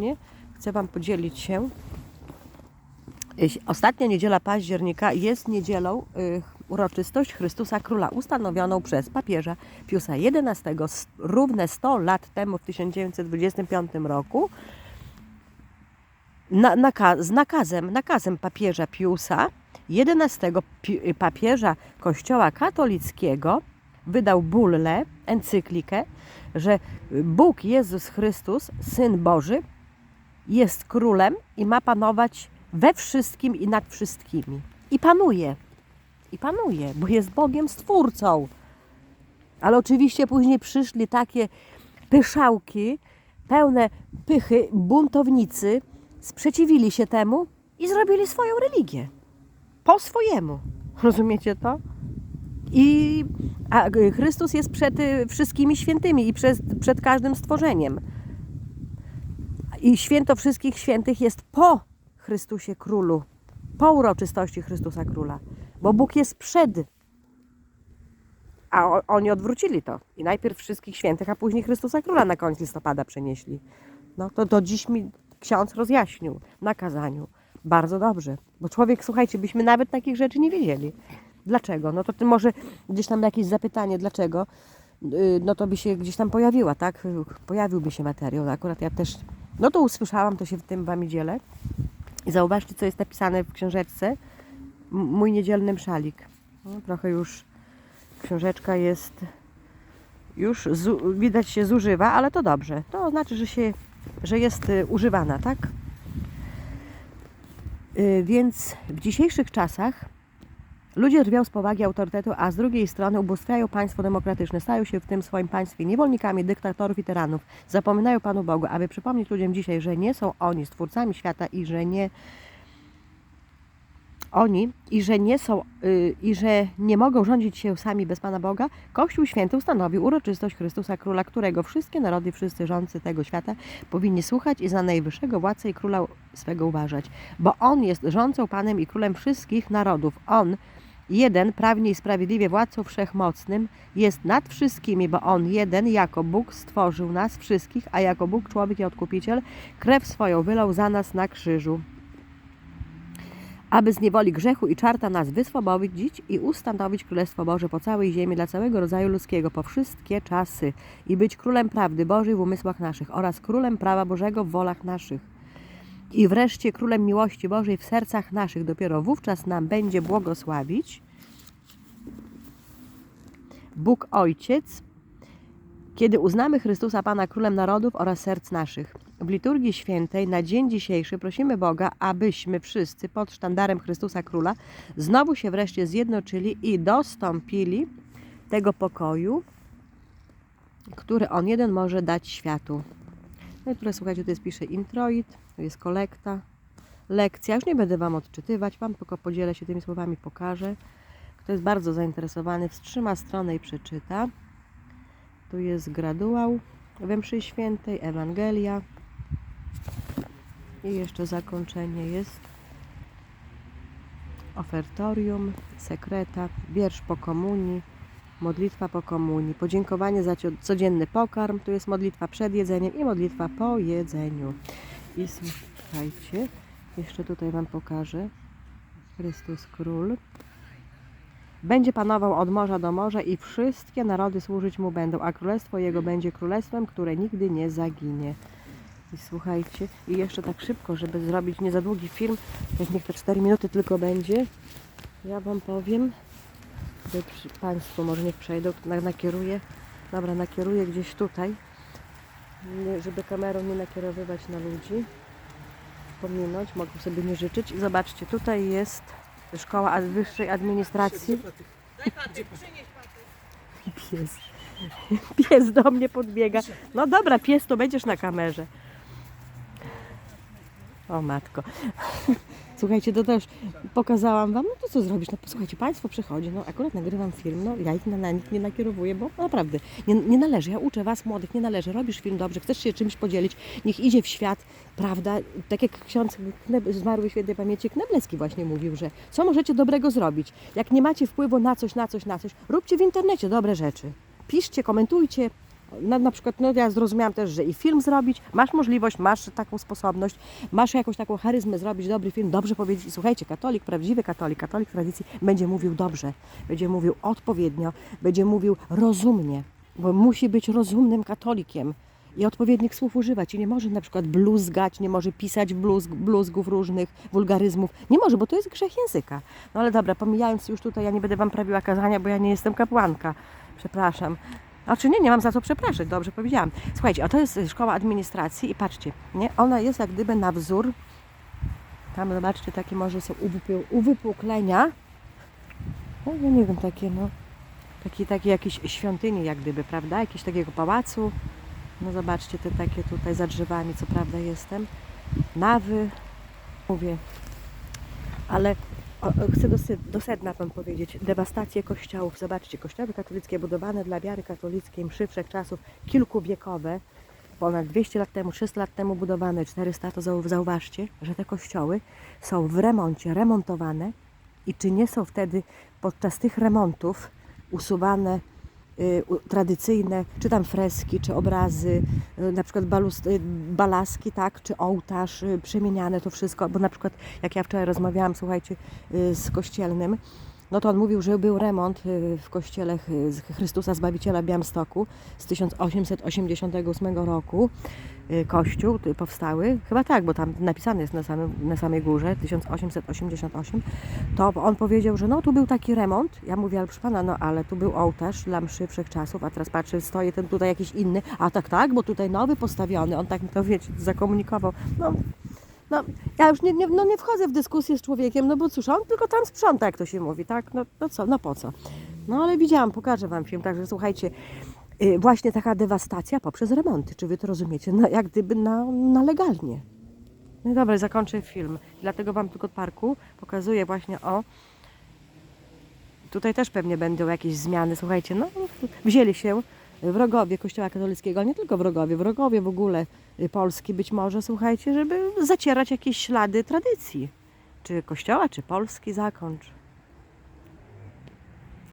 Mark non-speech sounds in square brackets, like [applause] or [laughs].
Nie? Chcę Wam podzielić się. Jeś- Ostatnia niedziela października jest niedzielą y, uroczystość Chrystusa Króla ustanowioną przez papieża Piusa XI równe 100 lat temu w 1925 roku na, z nakazem, nakazem papieża Piusa XI pi, papieża Kościoła katolickiego wydał bullę, encyklikę, że Bóg Jezus Chrystus, Syn Boży, jest królem i ma panować we wszystkim i nad wszystkimi. I panuje. I panuje, bo jest Bogiem Stwórcą. Ale oczywiście później przyszli takie pyszałki, pełne pychy, buntownicy, sprzeciwili się temu i zrobili swoją religię. Po swojemu. [laughs] Rozumiecie to? I a Chrystus jest przed y, wszystkimi świętymi i przed, przed każdym stworzeniem. I święto wszystkich świętych jest po Chrystusie Królu, po uroczystości Chrystusa Króla, bo Bóg jest przed. A oni odwrócili to. I najpierw wszystkich świętych, a później Chrystusa Króla na koniec listopada przenieśli. No to, to dziś mi ksiądz rozjaśnił na kazaniu. Bardzo dobrze. Bo człowiek, słuchajcie, byśmy nawet takich rzeczy nie wiedzieli. Dlaczego? No to ty może gdzieś tam jakieś zapytanie, dlaczego? Yy, No to by się gdzieś tam pojawiła, tak? Pojawiłby się materiał. Akurat ja też, no to usłyszałam, to się w tym wami dzielę. I zauważcie, co jest napisane w książeczce. Mój niedzielny mszalik. No, trochę już książeczka jest, już widać się zużywa, ale to dobrze. To znaczy, że się, że jest y, używana, tak? Y, Więc w dzisiejszych czasach ludzie drwią z powagi autorytetu, a z drugiej strony ubóstwiają państwo demokratyczne, stają się w tym swoim państwie niewolnikami dyktatorów i tyranów. Zapominają Panu Bogu, aby przypomnieć ludziom dzisiaj, że nie są oni stwórcami świata i że nie oni i że nie są y, i że nie mogą rządzić się sami bez Pana Boga, Kościół Święty ustanowił uroczystość Chrystusa Króla, którego wszystkie narody, wszyscy rządcy tego świata powinni słuchać i za najwyższego władcę i króla swego uważać, bo On jest rządcą Panem i Królem wszystkich narodów. On, jeden, prawnie i sprawiedliwie władcą wszechmocnym, jest nad wszystkimi, bo On, jeden, jako Bóg stworzył nas wszystkich, a jako Bóg, człowiek i odkupiciel, krew swoją wylał za nas na krzyżu aby z niewoli grzechu i czarta nas wyswobodzić i ustanowić Królestwo Boże po całej ziemi dla całego rodzaju ludzkiego po wszystkie czasy i być królem prawdy Bożej w umysłach naszych oraz królem prawa Bożego w wolach naszych. I wreszcie królem miłości Bożej w sercach naszych dopiero wówczas nam będzie błogosławić Bóg Ojciec, kiedy uznamy Chrystusa Pana Królem Narodów oraz serc naszych. W liturgii świętej na dzień dzisiejszy prosimy Boga, abyśmy wszyscy pod sztandarem Chrystusa Króla znowu się wreszcie zjednoczyli i dostąpili tego pokoju, który On jeden może dać światu. No i tutaj słuchajcie, tu jest pisze introit, tu jest kolekta, lekcja. Już nie będę Wam odczytywać, Wam tylko podzielę się tymi słowami, pokażę. Kto jest bardzo zainteresowany, wstrzyma stronę i przeczyta. Tu jest graduał we mszy świętej, Ewangelia. I jeszcze zakończenie jest ofertorium, sekreta, wiersz po komunii, modlitwa po komunii, podziękowanie za codzienny pokarm, tu jest modlitwa przed jedzeniem i modlitwa po jedzeniu. I słuchajcie, jeszcze tutaj Wam pokażę. Chrystus Król. Będzie panował od morza do morza i wszystkie narody służyć mu będą, a królestwo jego będzie królestwem, które nigdy nie zaginie. I słuchajcie, i jeszcze tak szybko, żeby zrobić nie za długi film, niech te 4 minuty tylko będzie, ja Wam powiem, przy- Państwo może niech przejdą, na, nakieruję, dobra, nakieruję gdzieś tutaj, żeby kamerą nie nakierowywać na ludzi, pominąć, mogą sobie nie życzyć. I zobaczcie, tutaj jest Szkoła Wyższej Administracji. Pies. Pies do mnie podbiega. No dobra, pies to będziesz na kamerze. O matko. Słuchajcie, to też pokazałam wam, no to co zrobisz? No posłuchajcie, państwo przychodzi, no akurat nagrywam film, no ja ich na, na nie nakierowuję, bo naprawdę nie, nie należy. Ja uczę was młodych, nie należy. Robisz film dobrze, chcesz się czymś podzielić, niech idzie w świat, prawda? Tak jak ksiądz Kneb, zmarły świętej pamięci Kneblecki właśnie mówił, że co możecie dobrego zrobić? Jak nie macie wpływu na coś, na coś, na coś, róbcie w internecie dobre rzeczy. Piszcie, komentujcie, Na, przykład, no ja zrozumiałam też, że i film zrobić, masz możliwość, masz taką sposobność, masz jakąś taką charyzmę zrobić dobry film, dobrze powiedzieć. Słuchajcie, katolik, prawdziwy katolik, katolik tradycji będzie mówił dobrze, będzie mówił odpowiednio, będzie mówił rozumnie, bo musi być rozumnym katolikiem i odpowiednich słów używać. I nie może na przykład bluzgać, nie może pisać bluzg, bluzgów różnych, wulgaryzmów. Nie może, bo to jest grzech języka. No ale dobra, pomijając już tutaj, ja nie będę Wam prawiła kazania, bo ja nie jestem kapłanka. Przepraszam. A czy nie, nie mam za co przepraszać, dobrze powiedziałam. Słuchajcie, a to jest szkoła administracji i patrzcie, nie? Ona jest jak gdyby na wzór, tam zobaczcie, takie może są uwypu- uwypuklenia, no ja nie wiem, takie no, takie, takie jakieś świątynie jak gdyby, prawda? Jakieś takiego pałacu. No zobaczcie te takie tutaj za drzewami, co prawda jestem. Nawy, mówię, ale o, o, chcę do, do sedna Wam powiedzieć. Dewastację kościołów. Zobaczcie, kościoły katolickie budowane dla wiary katolickiej mszy wszechczasów, kilkuwiekowe, ponad 200 lat temu, 300 lat temu budowane, 400, to zau- zauważcie, że te kościoły są w remoncie, remontowane i czy nie są wtedy podczas tych remontów usuwane tradycyjne, czy tam freski, czy obrazy, y, na przykład balust, y, balaski, tak, czy ołtarz, y, przemieniane to wszystko, bo na przykład jak ja wczoraj rozmawiałam, słuchajcie, y, z kościelnym, no to on mówił, że był remont y, w kościele z Chrystusa Zbawiciela Białymstoku z 1888 roku. Y, Kościół y, powstały, chyba tak, bo tam napisane jest na, samym, na samej górze 1888. To on powiedział, że no tu był taki remont. Ja mówię, ale proszę pana, no ale tu był ołtarz dla mszy wszechczasów, a teraz patrzę, stoi ten tutaj jakiś inny. A tak, tak, bo tutaj nowy postawiony. On tak mi to wiecie, zakomunikował. No, no, ja już nie, nie, no nie wchodzę w dyskusję z człowiekiem, no bo cóż, on tylko tam sprząta, jak to się mówi, tak? No, no co, no po co? No ale widziałam, pokażę Wam film, także słuchajcie, y, właśnie taka dewastacja poprzez remonty, czy Wy to rozumiecie? No, jak gdyby na, na legalnie. No dobra, zakończę film. Dlatego Wam tylko od parku pokazuję właśnie o... Tutaj też pewnie będą jakieś zmiany, słuchajcie, no wzięli się wrogowie Kościoła katolickiego, nie tylko wrogowie, wrogowie w ogóle y, Polski być może, słuchajcie, żeby zacierać jakieś ślady tradycji. Czy Kościoła, czy Polski, zakończ.